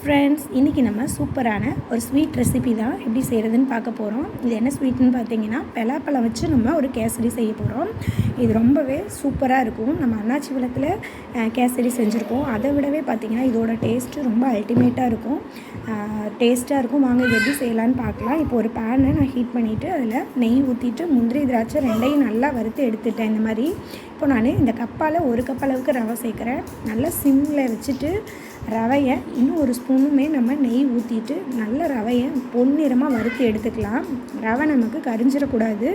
Friends இன்றைக்கி நம்ம சூப்பரான ஒரு ஸ்வீட் ரெசிபி தான் எப்படி செய்கிறதுன்னு பார்க்க போகிறோம் இது என்ன ஸ்வீட்னு பார்த்தீங்கன்னா பலாப்பழம் வச்சு நம்ம ஒரு கேசரி செய்ய போகிறோம் இது ரொம்பவே சூப்பராக இருக்கும். நம்ம அண்ணாச்சி பழத்தில் கேசரி செஞ்சுருக்கோம். அதை விடவே பார்த்திங்கன்னா இதோட டேஸ்ட்டு ரொம்ப அல்டிமேட்டாக இருக்கும். டேஸ்ட்டாக இருக்கும். வாங்க இது எப்படி செய்யலான்னு பார்க்கலாம். இப்போ ஒரு பேனை நான் ஹீட் பண்ணிவிட்டு அதில் நெய் ஊற்றிட்டு முந்திரி திராட்சை ரெண்டையும் நல்லா வறுத்து எடுத்துட்டேன் இந்த மாதிரி. இப்போ நான் இந்த கப்பால் ஒரு கப் அளவுக்கு ரவை சேர்க்குறேன். நல்லா சிம்மில் வச்சுட்டு ரவையை இன்னும் ஒரு ஸ்பூனுமே நம்ம நெய் ஊற்றிட்டு நல்ல ரவையை பொன்னிறமாக வறுத்து எடுத்துக்கலாம். ரவை நமக்கு கரிஞ்சிடக்கூடாது.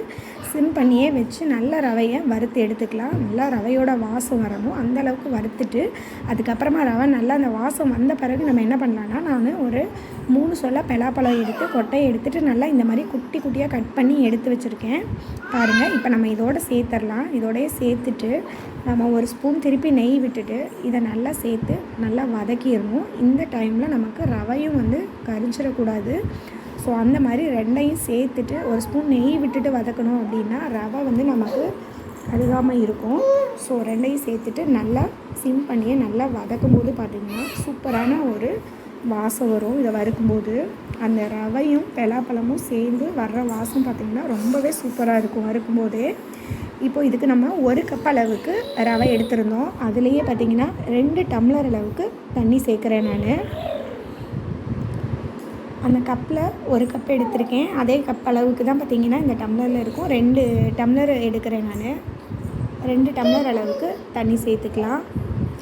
சிம் பண்ணியே வச்சு நல்ல ரவையை வறுத்து எடுத்துக்கலாம். நல்லா ரவையோட வாசம் வரணும். அந்தளவுக்கு வறுத்துட்டு அதுக்கப்புறமா ரவை நல்லா அந்த வாசம் வந்த பிறகு நம்ம என்ன பண்ணலான்னா நான் ஒரு மூணு சொல்ல பலாப்பழம் எடுத்து கொட்டையை எடுத்துட்டு நல்லா இந்த மாதிரி குட்டி குட்டியாக கட் பண்ணி எடுத்து வச்சுருக்கேன். பாருங்கள் இப்போ நம்ம இதோட சேர்த்துடலாம் இதோடய சேர்த்துட்டு நம்ம ஒரு ஸ்பூன் திருப்பி நெய் விட்டுட்டு இதை நல்லா சேர்த்து நல்லா வதக்கி வதக்கிடணும் இந்த டைமில் நமக்கு ரவையும் வந்து கரிஞ்சிடக்கூடாது. ஸோ அந்த மாதிரி ரெண்டையும் சேர்த்துட்டு ஒரு ஸ்பூன் நெய் விட்டுட்டு வதக்கணும் அப்படின்னா ரவை வந்து நமக்கு அழுகாமல் இருக்கும். ஸோ ரெண்டையும் சேர்த்துட்டு நல்லா சிம் பண்ணியே நல்லா வதக்கும் போது பார்த்திங்கன்னா சூப்பரான ஒரு வாசம் வரும். இதை வறுக்கும்போது அந்த ரவையும் பலாப்பழமும் சேர்ந்து வர்ற வாசம் பார்த்திங்கன்னா ரொம்பவே சூப்பராக இருக்கும் வறுக்கும்போதே. இப்போ இதுக்கு நம்ம ஒரு கப் அளவுக்கு ரவை எடுத்திருந்தோம். அதுலேயே பார்த்திங்கன்னா ரெண்டு டம்ளர் அளவுக்கு தண்ணி சேர்க்குறேன் நான். அந்த கப்பில் ஒரு கப் எடுத்திருக்கேன். அதே கப் அளவுக்கு தான் பார்த்திங்கன்னா இந்த டம்ளரில் இருக்கும். ரெண்டு டம்ளர் எடுக்கிறேன் நான். ரெண்டு டம்ளர் அளவுக்கு தண்ணி சேர்த்துக்கலாம்.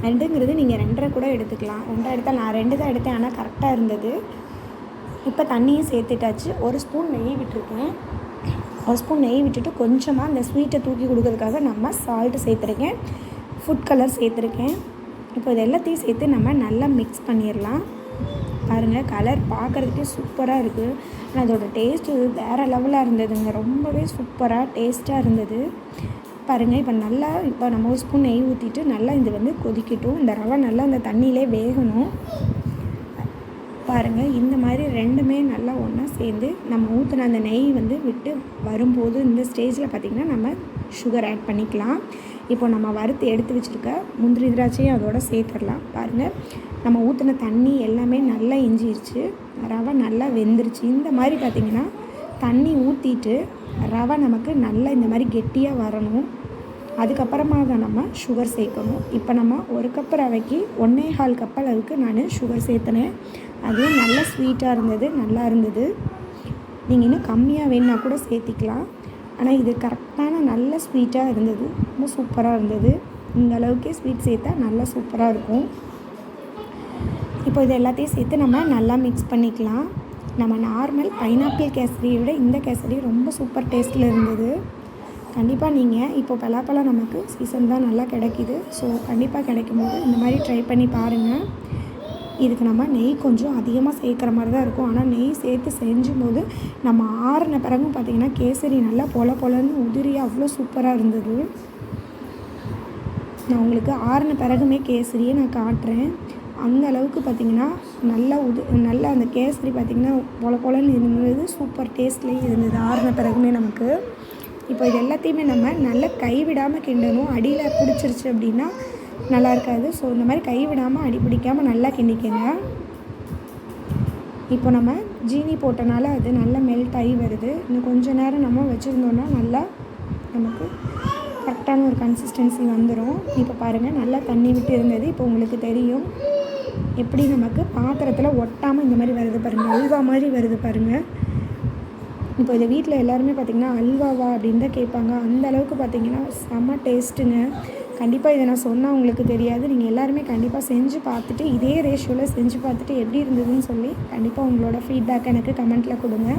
ரெண்டுங்கிறது நீங்கள் ரெண்டரை கூட எடுத்துக்கலாம். ரெண்டாக எடுத்தால் நான் ரெண்டு தான் எடுத்தேன் ஆனால் கரெக்டாக இருந்தது. இப்போ தண்ணியும் சேர்த்துட்டாச்சு. ஒரு ஸ்பூன் நெய் விட்டுருக்கேன். ஒரு ஸ்பூன் நெய் விட்டுட்டு கொஞ்சமாக அந்த ஸ்வீட்டை தூக்கி கொடுக்கறதுக்காக நம்ம சால்ட்டு சேர்த்துருக்கேன். ஃபுட் கலர் சேர்த்துருக்கேன். இப்போ இது எல்லாத்தையும் சேர்த்து நம்ம நல்லா மிக்ஸ் பண்ணிடலாம் பாருங்கள் கலர் பார்க்குறதுக்கே சூப்பராக இருக்குது ஆனால் அதோட டேஸ்ட்டு வேறு லெவலாக இருந்ததுங்க. ரொம்பவே சூப்பராக டேஸ்ட்டாக இருந்தது. பாருங்கள் இப்போ நல்லா இப்போ நம்ம ஒரு ஸ்பூன் நெய் ஊற்றிட்டு நல்லா இது வந்து கொதிக்கட்டும். இந்த ரவை நல்லா அந்த தண்ணியிலே வேகணும். பாருங்கள் இந்த மாதிரி ரெண்டுமே நல்லா ஒன்றா சேர்ந்து நம்ம ஊற்றின அந்த நெய் வந்து விட்டு வரும்போது இந்த ஸ்டேஜில் பார்த்திங்கன்னா நம்ம சுகர் ஆட் பண்ணிக்கலாம். இப்போ நம்ம வறுத்து எடுத்து வச்சுருக்க முந்திரி திராட்சையும் அதோட சேர்த்துடலாம். பாருங்கள் நம்ம ஊற்றின தண்ணி எல்லாமே நல்லா இஞ்சிருச்சு. ரவை நல்லா வெந்துருச்சு. இந்த மாதிரி பார்த்திங்கன்னா தண்ணி ஊற்றிட்டு ரவை நமக்கு நல்லா இந்த மாதிரி கெட்டியாக வரணும். அதுக்கப்புறமா தான் நம்ம சுகர் சேர்க்கணும். இப்போ நம்ம ஒரு கப் ரவைக்கு ஒன்றே கால் கப் அளவுக்கு நான் சுகர் சேர்த்துனேன் அதுவும் நல்ல ஸ்வீட்டாக இருந்தது நல்லா இருந்தது. நீங்கள் இன்னும் கம்மியாக வேணுன்னா கூட சேர்த்திக்கலாம். ஆனால் இது கரெக்டான நல்ல ஸ்வீட்டாக இருந்தது. ரொம்ப சூப்பராக இருந்தது. இந்த அளவுக்கே ஸ்வீட் சேர்த்தா நல்லா சூப்பராக இருக்கும். இப்போ இது எல்லாத்தையும் சேர்த்து நம்ம நல்லா மிக்ஸ் பண்ணிக்கலாம். நம்ம நார்மல் பைனாப்பிள் கேசரியை விட இந்த கேசரி ரொம்ப சூப்பர் டேஸ்ட்டில் இருந்தது. கண்டிப்பாக நீங்கள் இப்போ பலாப்பழம் நமக்கு சீசன் தான் நல்லா கிடைக்கிது. ஸோ கண்டிப்பாக கிடைக்கும் போது இந்த மாதிரி ட்ரை பண்ணி பாருங்கள் இதுக்கு நம்ம நெய் கொஞ்சம் அதிகமாக சேர்க்குற மாதிரி தான் இருக்கும். ஆனால் நெய் சேர்த்து செஞ்சும் போது நம்ம ஆறின பிறகும் பார்த்திங்கன்னா கேசரி நல்லா பொல பொலன்னு உதிரி அவ்வளோ சூப்பராக இருந்தது. நான் உங்களுக்கு ஆறின பிறகுமே கேசரியை நான் காட்டுறேன். அந்த அளவுக்கு பார்த்திங்கன்னா நல்லா உது நல்லா அந்த கேசரி பார்த்திங்கன்னா பொல பொலன்னு இருந்தது. சூப்பர் டேஸ்ட்லேயும் இருந்தது ஆறின பிறகுமே நமக்கு. இப்போ இது எல்லாத்தையுமே நம்ம நல்லா கைவிடாமல் கிண்டணும். அடியில் பிடிச்சிருச்சு அப்படின்னா நல்லா இருக்காது. ஸோ இந்த மாதிரி கைவிடாமல் அடி பிடிக்காமல் நல்லா கிண்டிக்கங்க. இப்போ நம்ம ஜீனி போட்டனால அது நல்லா மெல்ட் ஆகி வருது. இன்னும் கொஞ்சம் நேரம் நம்ம வச்சுருந்தோன்னா நல்லா நமக்கு கரெக்டான ஒரு கன்சிஸ்டன்சி வந்துடும் இப்போ பாருங்கள் நல்லா தண்ணி விட்டு இருந்தது. இப்போ உங்களுக்கு தெரியும் எப்படி நமக்கு பாத்திரத்தில் ஒட்டாமல் இந்த மாதிரி வருது பாருங்கள் அல்வா மாதிரி வருது பாருங்கள் இப்போ இதை வீட்டில் எல்லாருமே பார்த்திங்கன்னா அல்வாவா அப்படின்னு தான் கேட்பாங்க. அந்த அளவுக்கு பார்த்திங்கன்னா செம்ம டேஸ்ட்டுங்க கண்டிப்பாக இதை நான் சொன்னால் உங்களுக்கு தெரியாது. நீங்கள் எல்லாருமே கண்டிப்பாக செஞ்சு பார்த்துட்டு இதே ரேஷியோவில் செஞ்சு பார்த்துட்டு எப்படி இருந்ததுன்னு சொல்லி கண்டிப்பாக உங்களோட ஃபீட்பேக் எனக்கு கமெண்ட்டில் கொடுங்க.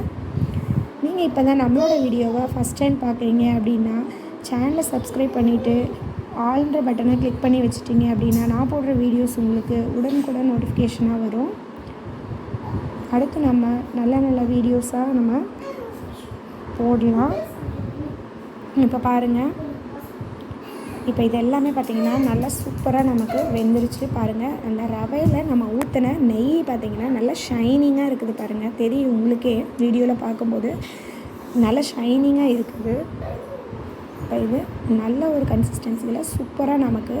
நீங்கள் இப்போ தான் நம்மளோட வீடியோவை ஃபஸ்ட் டைம் பார்க்குறீங்க அப்படின்னா சேனலை சப்ஸ்கிரைப் பண்ணிவிட்டு ஆல்ன்ற பட்டனை கிளிக் பண்ணி வச்சுட்டிங்க அப்படின்னா நான் போடுற வீடியோஸ் உங்களுக்கு உடனுக்குடன் நோட்டிஃபிகேஷனாக வரும். அடுத்து நம்ம நல்ல நல்ல வீடியோஸாக நம்ம போடலாம். இப்போ பாருங்கள் இப்போ இது எல்லாமே பார்த்திங்கன்னா நல்லா சூப்பராக நமக்கு வெந்துருச்சு பாருங்கள் அந்த ரவையில் நம்ம ஊற்றின நெய் பார்த்திங்கன்னா நல்லா ஷைனிங்காக இருக்குது பாருங்கள் தெரியும் உங்களுக்கே வீடியோவில் பார்க்கும்போது. நல்லா ஷைனிங்காக இருக்குது. இப்போ இது நல்ல ஒரு கன்சிஸ்டன்சியில் சூப்பராக நமக்கு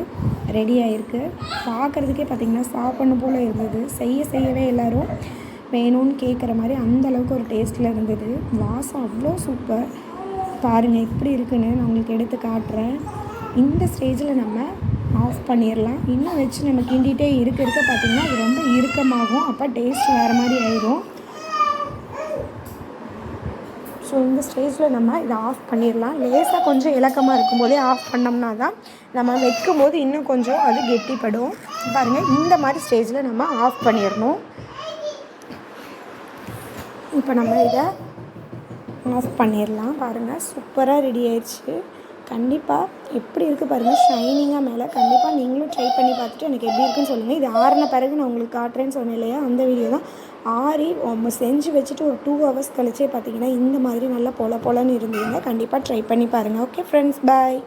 ரெடி ஆகிருக்கு பார்க்குறதுக்கே பார்த்திங்கன்னா சாப்பிட்ணும் போல் இருந்தது. செய்ய செய்யவே எல்லோரும் வேணும்னு கேட்குற மாதிரி அந்த அளவுக்கு ஒரு டேஸ்ட்டில் இருந்தது. வாசம் அவ்வளோ சூப்பர் பாருங்கள் எப்படி இருக்குன்னு நான் உங்களுக்கு எடுத்து காட்டுறேன். இந்த ஸ்டேஜில் நம்ம ஆஃப் பண்ணிடலாம் இன்னும் வச்சு நம்ம கிண்டிகிட்டே இருக்க இருக்க பார்த்திங்கன்னா அது ரொம்ப இறுக்கமாகும். அப்போ டேஸ்ட் வேறு மாதிரி ஆயிடும் ஸோ இந்த ஸ்டேஜில் நம்ம இதை ஆஃப் பண்ணிடலாம் லேசாக கொஞ்சம் இலக்கமாக இருக்கும்போதே ஆஃப் பண்ணோம்னா தான் நம்ம வைக்கும்போது இன்னும் கொஞ்சம் அது கெட்டிப்படும். பாருங்கள் இந்த மாதிரி ஸ்டேஜில் நம்ம ஆஃப் பண்ணிடணும் இப்போ நம்ம இதை ஆஃப் பண்ணிடலாம் பாருங்கள் சூப்பராக ரெடி ஆயிடுச்சு. கண்டிப்பாக எப்படி இருக்குது பாருங்கள் ஷைனிங்காக மேலே. கண்டிப்பாக நீங்களும் ட்ரை பண்ணி பார்த்துட்டு எனக்கு எப்படி இருக்குன்னு சொல்லுங்கள் இது ஆறின பிறகு நான் உங்களுக்கு காட்டுறேன்னு சொன்னேன் இல்லையா? அந்த வீடியோ தான். ஆறி நம்ம செஞ்சு வச்சுட்டு ஒரு டூ ஹவர்ஸ் கழிச்சே பார்த்தீங்கன்னா இந்த மாதிரி நல்லா பொல பொலன்னு இருந்தீங்க கண்டிப்பாக ட்ரை பண்ணி பாருங்கள் ஓகே ஃப்ரெண்ட்ஸ் பாய்